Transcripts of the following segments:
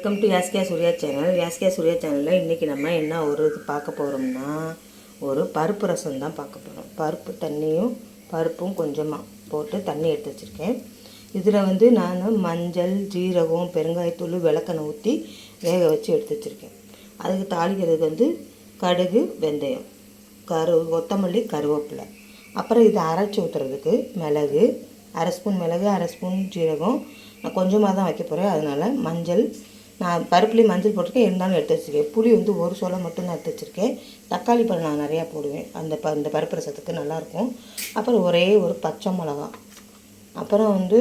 Welcome to Yaskiya Surya channel Yaskiya Surya சேனலில் இன்றைக்கி நம்ம என்ன ஒரு இது பார்க்க போகிறோம்னா ஒரு பருப்பு ரசம் தான் பார்க்க போகிறோம் பருப்பு தண்ணியும் பருப்பும் கொஞ்சமாக போட்டு தண்ணி எடுத்து வச்சுருக்கேன். இதில் வந்து நான் மஞ்சள் ஜீரகம் பெருங்காயத்தூள் விளக்கெண்ணெய் ஊற்றி வேக வச்சு எடுத்து வச்சுருக்கேன். அதுக்கு தாளிக்கிறதுக்கு வந்து கடுகு வெந்தயம் கரு கொத்தமல்லி கருவேப்பிலை. அப்புறம் இதை அரைச்சி ஊற்றுறதுக்கு மிளகு அரை ஸ்பூன் மிளகு அரை ஸ்பூன் ஜீரகம். நான் கொஞ்சமாக தான் வைக்க போகிறேன் அதனால் மஞ்சள் நான் பருப்புலேயும் மஞ்சள் போட்டிருக்கேன் இருந்தாலும் எடுத்து வச்சுருக்கேன். புளி வந்து ஒரு சோளை மட்டும் தான் எடுத்து வச்சுருக்கேன். தக்காளி பழம் நான் நிறையா போடுவேன். அந்த ப அந்த பருப்பு ரசத்துக்கு நல்லாயிருக்கும். அப்புறம் ஒரே ஒரு பச்சை மிளகா. அப்புறம் வந்து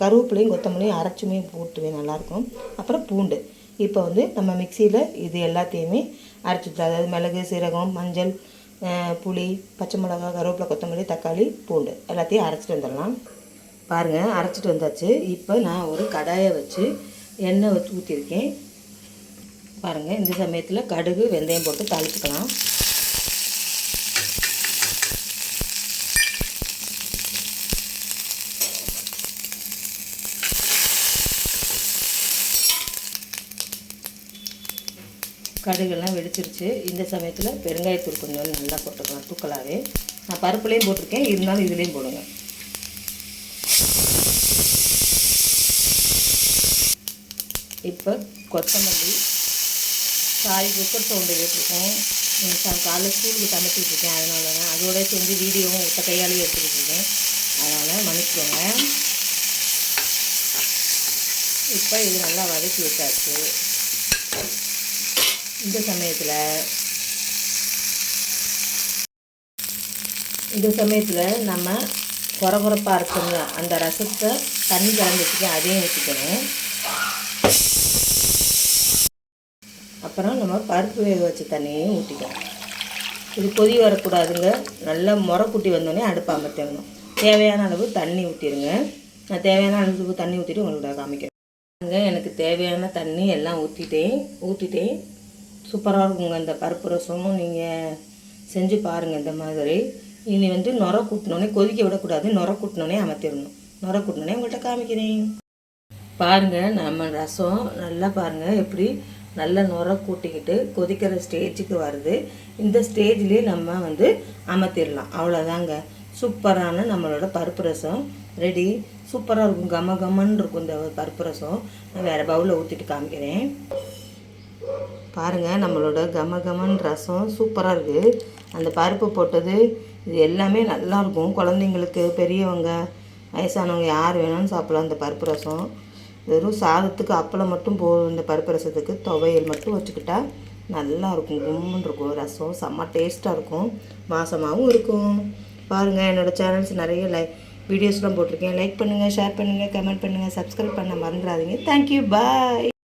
கருவேப்பிலையும் கொத்தமல்லியும் அரைச்சுமே போட்டுவேன் நல்லாயிருக்கும். அப்புறம் பூண்டு. இப்போ வந்து நம்ம மிக்சியில் இது எல்லாத்தையுமே அரைச்சி அதாவது மிளகு சீரகம் மஞ்சள் புளி பச்சை மிளகா கருவேப்பிலை கொத்தமல்லி தக்காளி பூண்டு எல்லாத்தையும் அரைச்சிட்டு வந்துடலாம். பாருங்கள் அரைச்சிட்டு வந்தாச்சு. இப்போ நான் ஒரு கடாயை வச்சு எண்ணெய் வச்சு ஊற்றிருக்கேன் பாருங்கள் இந்த சமயத்தில் கடுகு வெந்தயம் போட்டு தாளிச்சுக்கலாம். கடுகெல்லாம் வெடிச்சிருச்சு. இந்த சமயத்தில் பெருங்காயத்தூள் கொஞ்சம் நல்லா போட்டுக்கலாம் தூக்கலாகவே நான் பருப்புலேயும் போட்டிருக்கேன் இருந்தாலும் இதுலேயும் போடுங்க. இப்போ கொத்தமல்லி காய் குக்கர் சவுண்டு கேட்டிருக்கேன் சா- காலைல ஸ்கூலுக்கு சமைச்சிட்ருக்கேன். அதனால தான் அதோட சேர்ந்து வீடியோவும் ஒத்த கையாலேயே எடுத்துக்கிட்டு இருக்கேன் அதனால் மன்னிச்சுக்கோங்க. இப்போ இது நல்லா வதக்கி விட்டாச்சு. இந்த சமயத்தில் இந்த சமயத்தில் நம்ம குறகுறப்பாக இருக்குங்க அந்த ரசத்தை தண்ணி கலந்து வச்சுக்கேன் அதையும் வச்சுக்கணும். அப்புறம் நம்ம பருப்பு வேக வச்ச தண்ணியையும் ஊற்றிக்கலாம் இது கொதி வரக்கூடாதுங்க. நல்லா முறை குட்டி வந்தோடனே அடுப்பு அமர்த்திடணும். தேவையான அளவு தண்ணி ஊற்றிடுங்க நான் தேவையான அளவுக்கு தண்ணி ஊற்றிட்டு உங்களோட காமிக்கிறேன். எனக்கு தேவையான தண்ணி எல்லாம் ஊற்றிட்டேன் ஊற்றிட்டேன் சூப்பராக இருக்குங்க. இந்த பருப்பு ரசமும் நீங்கள் செஞ்சு பாருங்கள் இந்த மாதிரி இனி வந்து நுர கூட்டினோடனே கொதிக்க விடக்கூடாது. நுர கூட்டினோடனே அமர்த்திடணும். நுர கூட்டினோடனே உங்கள்கிட்ட காமிக்கிறேன். பாருங்க நம்ம ரசம் நல்லா பாருங்க. எப்படி நல்லா நுர கூட்டிக்கிட்டு கொதிக்கிற ஸ்டேஜுக்கு வருது. இந்த ஸ்டேஜ்லேயே நம்ம வந்து அமர்த்திடலாம். அவ்வளோதாங்க சூப்பரான நம்மளோட பருப்பு ரசம். ரெடி சூப்பராக இருக்கும். கம கமன்னு இருக்கும் இந்த பருப்பு ரசம். நான் வேறு பவுலில் ஊற்றிட்டு காமிக்கிறேன். பாருங்கள் நம்மளோட கம கமன் ரசம் சூப்பராக இருக்குது அந்த பருப்பு போட்டது இது எல்லாமே நல்லா இருக்கும். குழந்தைங்களுக்கு பெரியவங்க வயசானவங்க யார் வேணாலும் சாப்பிட்லாம் அந்த பருப்பு ரசம். வெறும் சாதத்துக்கு அப்பளம் மட்டும் போதும் இந்த பருப்பு ரசத்துக்கு துவையல் மட்டும் வச்சுக்கிட்டா நல்லாயிருக்கும் கும்முன்னு இருக்கும். ரசம் செம்ம டேஸ்ட்டாக இருக்கும். வாசமாகவும் இருக்கும். பாருங்கள் என்னோடய சேனல்ஸ் நிறைய லைக் வீடியோஸ்லாம் போட்டிருக்கேன். லைக் பண்ணுங்கள் ஷேர் பண்ணுங்கள் கமெண்ட் பண்ணுங்கள் சப்ஸ்கிரைப் பண்ண மறந்துடாதீங்க. Thank you bye